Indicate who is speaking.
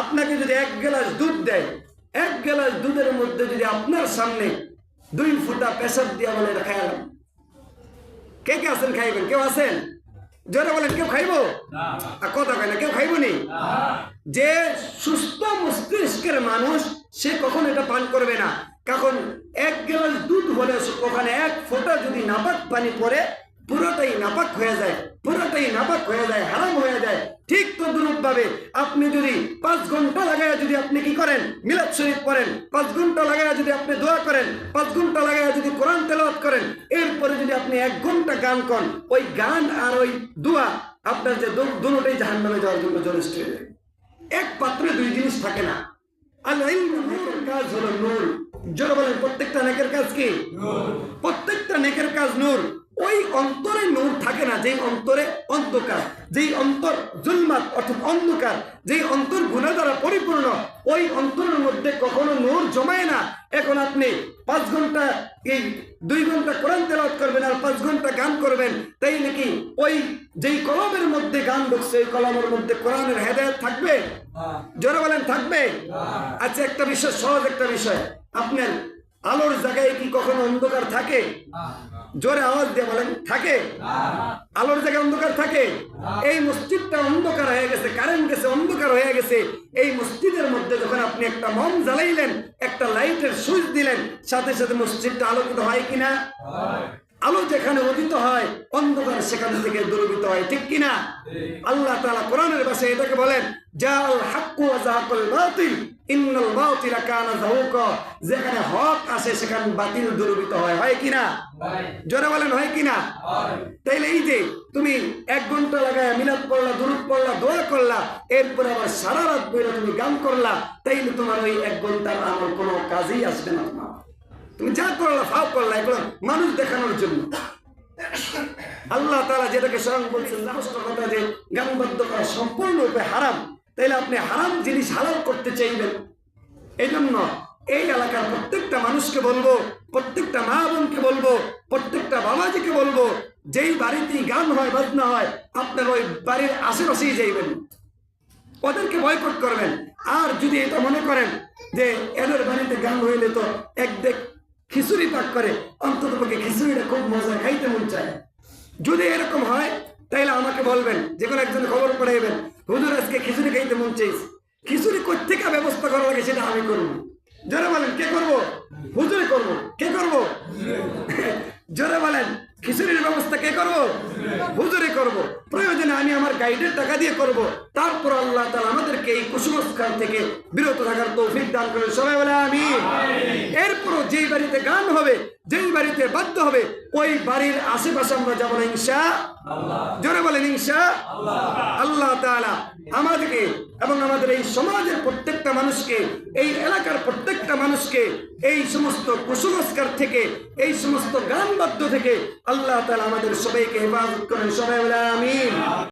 Speaker 1: আপনাকে যদি এক গ্লাস দুধ দেয় এক গ্লাস দুধের মধ্যে যদি আপনার সামনে দুই ফুটা পেশাব দিয়া বলে এটা খাইলাম। কে কে আছেন খাইবেন? কেউ আছেন? জোরে বলেন কেউ খাইবো? আর কথা কয় না কেউ খাইবো নি। যে সুস্থ মস্তিষ্কের মানুষ সে কখন এটা পান করবে না? কারণ এক গ্লাস দুধ হলে ওখানে এক ফোঁটা যদি নাপাক পানি পড়ে পুরোটাই নাপাক হয়ে যায় পুরোটাই নাপাক হয়ে যায় হারাম হয়ে যায়। ঠিক তো ভাবে আপনি যদি পাঁচ ঘণ্টা লাগায় যদি আপনি কি করেন মিলাদ শরীফ পড়েন পাঁচ ঘণ্টা লাগায় যদি আপনি দোয়া করেন পাঁচ ঘণ্টা লাগায় যদি কোরআন তেলাওয়াত করেন এরপরে যদি আপনি এক ঘণ্টা গান করেন ওই গান আর ওই দোয়া আপনার যে দুটোটাই জাহান নামে যাওয়ার জন্য যথেষ্ট হয়ে যায় এক পাত্রে দুই জিনিস থাকে না। আল নেকের কাজ হলো নূর। জোরে বলেন প্রত্যেকটা নেকের কাজ কি? প্রত্যেকটা নেকের কাজ নূর। ওই অন্তরে নূর থাকে না যেই অন্তরে অন্ধকার যেই অন্তর জুলমাত অর্থাৎ অন্ধকার, যেই অন্তর গুণা দ্বারা পরিপূর্ণ, ওই অন্তরের মধ্যে কখনো নূর জমায় না। এখন আপনি পাঁচ ঘণ্টা এই দুই ঘণ্টা কোরআন তেলাওয়াত করবেন আর পাঁচ ঘণ্টা গান করবেন, তাই নাকি ওই যেই কলমের মধ্যে গান ঢুকছে, ওই কলমের মধ্যে কোরআনের হেদায়ত থাকবে? জোরে বলেন, থাকবে? আচ্ছা একটা বিষয়, সহজ একটা বিষয়। আপনার আলোর জায়গায় কি কখনো অন্ধকার থাকে? জোরে আওয়াজ দিয়ে বলেন, থাকে। আলোর জায়গায় অন্ধকার থাকে। এই মসজিদটা অন্ধকার হয়ে গেছে কারেন্ট গেছে, অন্ধকার হয়ে গেছে। এই মসজিদের মধ্যে যখন আপনি একটা মম জ্বালাইলেন, একটা লাইটের সুইচ দিলেন, সাথে সাথে মসজিদটা আলোকিত হয় কিনা? আলো যেখানে উদিত হয়, অন্ধকার সেখান থেকে দূরীভূত হয়, ঠিক কিনা? আল্লাহ তালা কোরআনের ভাষায় এটাকে বলেন জাল হাক্কু ওয়া যাহাকাল বাতিল, ইন্নাল বাতিলা কানা যাহুকা যেখানে হক আসে সেখানে বাতিল দূরীভূত হয় হয় কিনা? জোরে বলেন, হয় কিনা? তাইলে এই যে তুমি এক ঘণ্টা লাগায় মিলাদ পড়লা, দুরুদ পড়লা, দোয়া করলা, এরপরে আবার সারা রাত বইরা তুমি গান করলা, তাইলে তোমার ওই এক ঘণ্টার আমার কোনো কাজেই আসবে না তোমার। তুমি যা করলা ফাও করলা, এগুলো মানুষ দেখানোর জন্য। আল্লাহ তারা যেটাকে স্মরণ বলছেন কথা যে গানবদ্ধ করা সম্পূর্ণরূপে হারাম। তাইলে আপনি হারাম জিনিস হালাল করতে চাইবেন। এই জন্য এই এলাকার প্রত্যেকটা মানুষকে বলব, প্রত্যেকটা মা বোনকে বলব, প্রত্যেকটা বাবাজিকে বলব, যেই বাড়িতেই গান হয়, বাজনা হয়, আপনার ওই বাড়ির আশেপাশেই যাইবেন। ওদেরকে বয়কট করবেন। আর যদি এটা মনে করেন যে এদের বাড়িতে গান হইলে তো এক দেখ খিচুড়ি পাক করে। অন্তত পক্ষে খিচুড়িটা খুব মজা খাইতে মন চায়। যদি এরকম হয়, তাইলে আমাকে বলবেন, যে কোনো একজন খবর পড়াইবেন, হুজুর, আজকে খিচুড়ি খাইতে মন চাইছে। খিচুড়ি কোথেকে ব্যবস্থা করা লাগে সেটা আমি করব। জোরে বলেন, কে করব? হুজুরে করব। কে করব? জোরে বলেন, খিচুড়ির ব্যবস্থা কে করব? হুজুরে করব প্রয়োজনে আমি আমার গাইডের টাকা দিয়ে করব। তারপর আল্লাহ তালা আমাদেরকে এই কুসংস্কার থেকে বিরত থাকার তৌফিক দান করে সবাই বলে আমি এরপরও যেই বাড়িতে গান হবে যেই বাড়িতে বাধ্য হবে ওই বাড়ির আশেপাশে আমরা যাব না ইনশা জোরে বলেন ইনশা আল্লাহ। তাআলা আমাদেরকে এবং আমাদের এই সমাজের প্রত্যেকটা মানুষকে এই এলাকার প্রত্যেকটা মানুষকে এই সমস্ত কুসংস্কার থেকে এই সমস্ত গানবাদ্য থেকে আল্লাহ তাআলা আমাদের সবাইকে হেফাজত করেন। সবাই বলে আমিন।